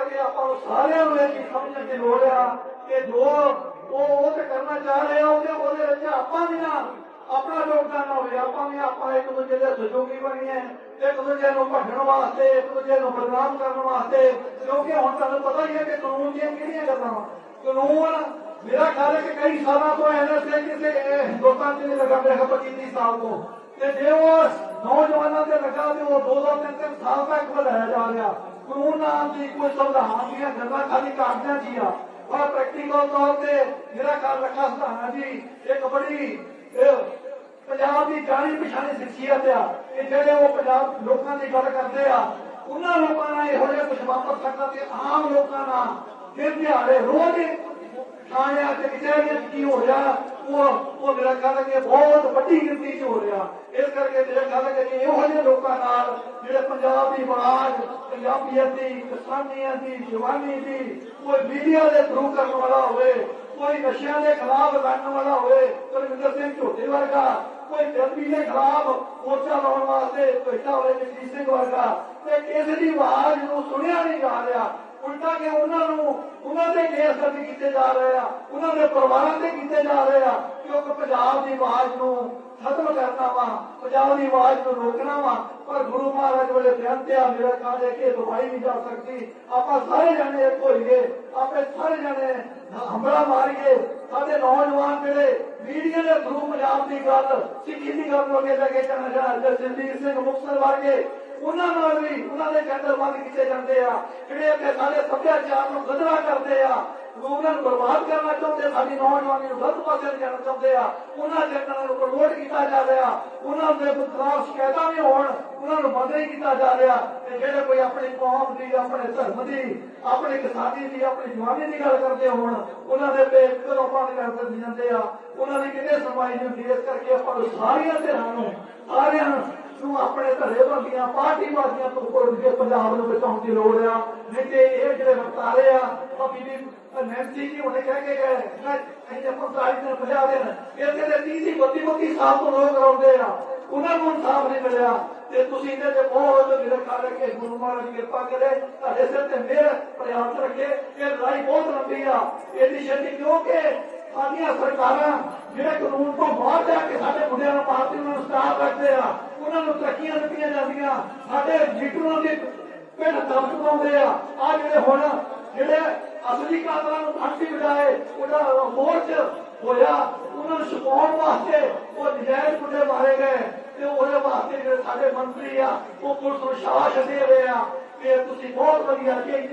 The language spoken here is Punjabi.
ਕਰਕੇ ਆਪਾਂ ਨੂੰ ਸਾਰਿਆਂ ਨੂੰ ਇਹ ਚੀਜ਼ ਸਮਝਣ ਦੀ ਲੋੜ ਆ ਕਿ ਜੋ ਉਹ ਉਹ ਤੇ ਕਰਨਾ ਚਾਹ ਰਹੇ ਆ, ਉਹਦੇ ਉਹਦੇ ਵਿੱਚ ਆਪਾਂ ਵੀ ਨਾ, ਆਪਣਾ ਯੋਗਦਾਨ ਹੋਵੇ, ਆਪਾਂ ਵੀ ਆਪਾਂ ਇੱਕ ਦੂਜੇ ਦੇ ਸਹਿਯੋਗੀ ਬਣੀਏ, ਇੱਕ ਦੂਜੇ ਨੂੰ ਭੰਡਣ ਵਾਸਤੇ, ਇੱਕ ਦੂਜੇ ਨੂੰ ਬਦਨਾਮ ਕਰਨ ਵਾਸਤੇ, ਕਿਉਂਕਿ ਹੁਣ ਤੁਹਾਨੂੰ ਪਤਾ ਹੀ ਹੈ ਕਿ ਕਾਨੂੰਨ ਦੀਆਂ ਕਿਹੜੀਆਂ ਗੱਲਾਂ ਵਾ? ਕਾਨੂੰਨ, ਮੇਰਾ ਖਿਆਲ ਹੈ ਕਿ ਕਈ ਸਾਲਾਂ ਤੋਂ ਐਨਐਸਏ ਕਿਸੇ ਹਿੰਦੁਸਤਾਨ 'ਚ ਨਹੀਂ ਲੱਗਾ, ਮੇਰੇ ਖਿਆਲ 25 30 ਸਾਲ ਤੋਂ। ਤੇ ਜੇ ਉਹ ਨੌਜਵਾਨਾਂ ਤੇ ਲੱਗਾ ਤੇ ਉਹ ਦੋ ਦੋ ਤਿੰਨ ਤਿੰਨ ਸਾਲ ਤੱਕ ਵਧਾਇਆ ਜਾ ਰਿਹਾ ਕਾਨੂੰਨ ਦੀ ਕੋਈ ਸੰਵਿਧਾਨ ਦੀਆਂ ਗੱਲਾਂ ਖਾਲੀ ਕਾਗਜ਼ਾਂ 'ਚ ਆ। ਪਰ ਪ੍ਰੈਕਟੀਕਲ ਤੌਰ ਤੇ ਮੇਰਾ ਖਿਆਲ ਰੱਖਾ ਸੰਵਿਧਾਨ ਜੀ, ਇੱਕ ਬੜੀ ਪੰਜਾਬ ਦੀ ਜਾਣੀ ਪਛਾਣੀ ਸ਼ਖਸੀਅਤ ਆ। ਕਿ ਜਿਹੜੇ ਉਹ ਪੰਜਾਬ ਲੋਕਾਂ ਦੀ ਗੱਲ ਕਰਦੇ ਆ, ਉਹਨਾਂ ਲੋਕਾਂ ਨਾਲ ਇਹੋ ਜਿਹਾ ਕੁਝ ਵਾਪਰ ਸਕਦਾ ਤੇ ਆਮ ਲੋਕਾਂ ਨਾਲ ਫਿਰ ਦਿਹਾੜੇ ਰੋਜ਼ ਹੀ ਥਾਣਿਆਂ ਤੇ ਕਚਹਿਰੀਆਂ ਕੀ ਹੋ ਰਿਹਾ, ਉਹ ਉਹ ਮੇਰਾ ਖਿਆਲ ਕਿ ਬਹੁਤ ਵੱਡੀ ਗਿਣਤੀ 'ਚ ਹੋ ਰਿਹਾ। ਇਸ ਕਰਕੇ ਮੇਰਾ ਖਿਆਲ ਕਿ ਇਹੋ ਜਿਹੇ ਲੋਕਾਂ ਨਾਲ ਪੰਜਾਬ ਦੀ ਆਵਾਜ਼ ਪੰਜਾਬੀਅਤ ਦੀ ਕਿਸਾਨੀਆਂ ਦੀ ਜਵਾਨੀ ਦੀ ਕੋਈ ਮੀਡੀਆ ਦੇ ਥਰੂ ਕਰਨ ਵਾਲਾ ਹੋਵੇ, ਕੋਈ ਨਸ਼ਿਆਂ ਦੇ ਖਿਲਾਫ ਲੜਨ ਵਾਲਾ ਹੋਵੇ ਕੁਲਵਿੰਦਰ ਸਿੰਘ ਝੋਟੇ ਵਰਗਾ, ਕੋਈ ਗਰਮੀ ਦੇ ਖਿਲਾਫ ਮੋਰਚਾ ਲਾਉਣ ਵਾਸਤੇ ਭੇਟਾ ਹੋਵੇ, ਜਗਜੀਤ ਸਿੰਘ ਵਰਗਾ, ਤੇ ਕਿਸੇ ਦੀ ਆਵਾਜ਼ ਨੂੰ ਸੁਣਿਆ ਨਹੀਂ ਜਾ ਰਿਹਾ ਉਲਟਾ ਕਿ ਉਹਨਾਂ ਨੂੰ, ਉਹਨਾਂ ਦੇ ਕੇਸ ਦਰਜ ਕੀਤੇ ਜਾ ਰਹੇ ਆ, ਉਹਨਾਂ ਦੇ ਪਰਿਵਾਰਾਂ ਤੇ ਕੀਤੇ ਜਾ ਰਹੇ ਆ ਕਿਉਂਕਿ ਪੰਜਾਬ ਦੀ ਆਵਾਜ਼ ਨੂੰ ਖਤਮ ਕਰਨਾ ਵਾ, ਪੰਜਾਬ ਦੀ ਆਵਾਜ਼ ਨੂੰ ਰੋਕਣਾ ਵਾ, ਪਰ ਗੁਰੂ ਮਹਾਰਾਜ ਵੇਲੇ ਬੇਨਤੀ ਆ ਮੇਰਾ ਕਾਜ ਹੈ ਕਿ ਨਹੀਂ ਜਾ ਸਕਦੀ। ਆਪਾਂ ਸਾਰੇ ਜਣੇ ਇੱਕ ਹੋਈਏ ਆਪੇ ਸਾਰੇ ਜਣੇ ਹੰਬੜਾ ਮਾਰੀਏ। ਸਾਡੇ ਨੌਜਵਾਨ ਜਿਹੜੇ ਮੀਡੀਆ ਦੇ ਥਰੂ ਪੰਜਾਬ ਦੀ ਗੱਲ, ਸਿੱਖੀ ਦੀ ਗੱਲ ਨੂੰ ਅੱਗੇ ਲੈ ਕੇ ਜਾਣਾ ਚਾਹੁੰਦੇ ਜਸਜੀਤ ਸਿੰਘ ਮੁਕਤਸਰ ਵਰਗੇ ਉਹਨਾਂ ਨਾਲ ਵੀ ਉਹਨਾਂ ਦੇ ਕਦਰ ਬੰਦ ਕੀਤੇ ਜਾਂਦੇ ਆ, ਜਿਹੜੇ ਅੱਗੇ ਸਾਡੇ ਸੱਭਿਆਚਾਰ ਨੂੰ ਗਦਰਾ ਕਰਦੇ ਆ ਉਹਨਾਂ ਨੂੰ ਬਰਬਾਦ ਕਰਨਾ ਚਾਹੁੰਦੇ ਸਾਡੀ ਨੌਜਵਾਨੀ ਨੂੰ ਗਲਤ ਪਾਸੇ ਲਿਜਾਣਾ ਚਾਹੁੰਦੇ ਆ, ਉਹਨਾਂ ਚੈਨਲਾਂ ਨੂੰ ਪ੍ਰਮੋਟ ਕੀਤਾ ਜਾ ਰਿਹਾ, ਉਹਨਾਂ ਦੇ ਖਿਲਾਫ ਸ਼ਿਕਾਇਤਾਂ ਵੀ ਹੋਣ, ਉਹਨਾਂ ਨੂੰ ਬੰਦ ਨਹੀਂ ਕੀਤਾ ਜਾ ਰਿਹਾ, ਤੇ ਜਿਹੜੇ ਕੋਈ ਆਪਣੀ ਕੌਮ ਦੀ, ਆਪਣੇ ਧਰਮ ਦੀ, ਆਪਣੀ ਕਿਸਾਨੀ ਦੀ, ਆਪਣੀ ਜਵਾਨੀ ਦੀ ਗੱਲ ਕਰਦੇ ਹੋਣ, ਉਹਨਾਂ ਦੇ ਤੇ ਕਦੋਂ ਬੰਦ ਕਰ ਦਿੱਤੇ ਜਾਂਦੇ ਆ, ਉਹਨਾਂ ਦੀ ਕਿਤੇ ਸੁਣਵਾਈ ਨਹੀਂ ਹੁੰਦੀ ਇਸ ਕਰਕੇ ਆਪਾਂ ਨੂੰ ਸਾਰੀਆਂ ਧਿਰਾਂ ਨੂੰ, ਸਾਰਿਆਂ ਆਪਣੇ ਘਰੇ ਬੰਦੀਆਂ ਪਾਰਟੀ ਵਾਸੀਆਂ ਤੋਂ ਉੱਪਰ ਉੱਠ ਕੇ ਪੰਜਾਬ ਨੂੰ ਬਚਾਉਣ ਦੀ ਲੋੜ ਆ ਨਹੀਂ ਤੇ ਇਹ ਜਿਹੜੇ ਵਰਤਾਰੇ ਆ ਉਹ ਬੀਬੀ ਨੈਂਸੀ ਜੀ ਹੁਣੇ ਕਹਿ ਕੇ ਗਏ ਨਾ ਅਸੀਂ ਆਪਾਂ ਤਾਰੀਖ ਨੂੰ ਬਚਾ ਦੇਣ ਇਹ ਕਹਿੰਦੇ 30 ਦੀ 32 32 ਸਾਲ ਤੋਂ ਲੋਕ ਰੋਂਦੇ ਆ ਉਹਨਾਂ ਨੂੰ ਇਨਸਾਫ ਨਹੀਂ ਮਿਲਿਆ ਤੇ ਤੁਸੀਂ ਇਹਦੇ ਤੇ ਬਹੁਤ ਮੇਰੇ ਖਿਆਲ ਹੈ ਕਿ ਗੁਰੂ ਮਹਾਰਾਜ ਕਿਰਪਾ ਕਰੇ ਤੁਹਾਡੇ ਸਿਰ ਤੇ ਮਿਹਰ ਪ੍ਰਿਆਸ ਰੱਖੇ ਇਹ ਲੜਾਈ ਬਹੁਤ ਲੰਬੀ ਆ ਇਹਦੀ ਛੇਤੀ ਕਿਉਂਕਿ ਸਾਡੀਆਂ ਸਰਕਾਰਾਂ ਜਿਹੜੇ ਕਾਨੂੰਨ ਤੋਂ ਬਾਹਰ ਜਾ ਕੇ ਸਾਡੇ ਮੁੰਡਿਆਂ ਨੂੰ ਮਾਰਦੇ ਉਹਨਾਂ ਨੂੰ ਸਟਾਫ ਆ। ਉਹਨਾਂ ਨੂੰ ਤਰੱਕੀਆਂ ਦਿੱਤੀਆਂ ਜਾਂਦੀਆਂ। ਸਾਡੇ ਲੀਡਰਾਂ ਦੇ ਪਿੰਡ ਦਰਦ ਪਾਉਂਦੇ ਆ। ਆ ਜਿਹੜੇ ਹੁਣ ਜਿਹੜੇ ਅਸਲੀ ਕਾਤਲਾਂ ਨੂੰ ਫਾਂਸੀ ਬਜਾਏ ਉਹਦਾ ਮੋਰਚ ਹੋਇਆ। ਉਹਨਾਂ ਨੂੰ ਛੁਪਾਉਣ ਵਾਸਤੇ ਉਹ ਨਜਾਇਜ਼ ਮੁੰਡੇ ਮਾਰੇ ਗਏ। ਤੇ ਉਹਦੇ ਵਾਸਤੇ ਜਿਹੜੇ ਸਾਡੇ ਮੰਤਰੀ ਆ, ਉਹ ਪੁਲਿਸ ਨੂੰ ਸ਼ਾਬਾਸ਼ ਦੇ ਰਹੇ ਆ। ਕਿ ਤੁਸੀਂ ਬਹੁਤ ਵਧੀਆ ਜੀ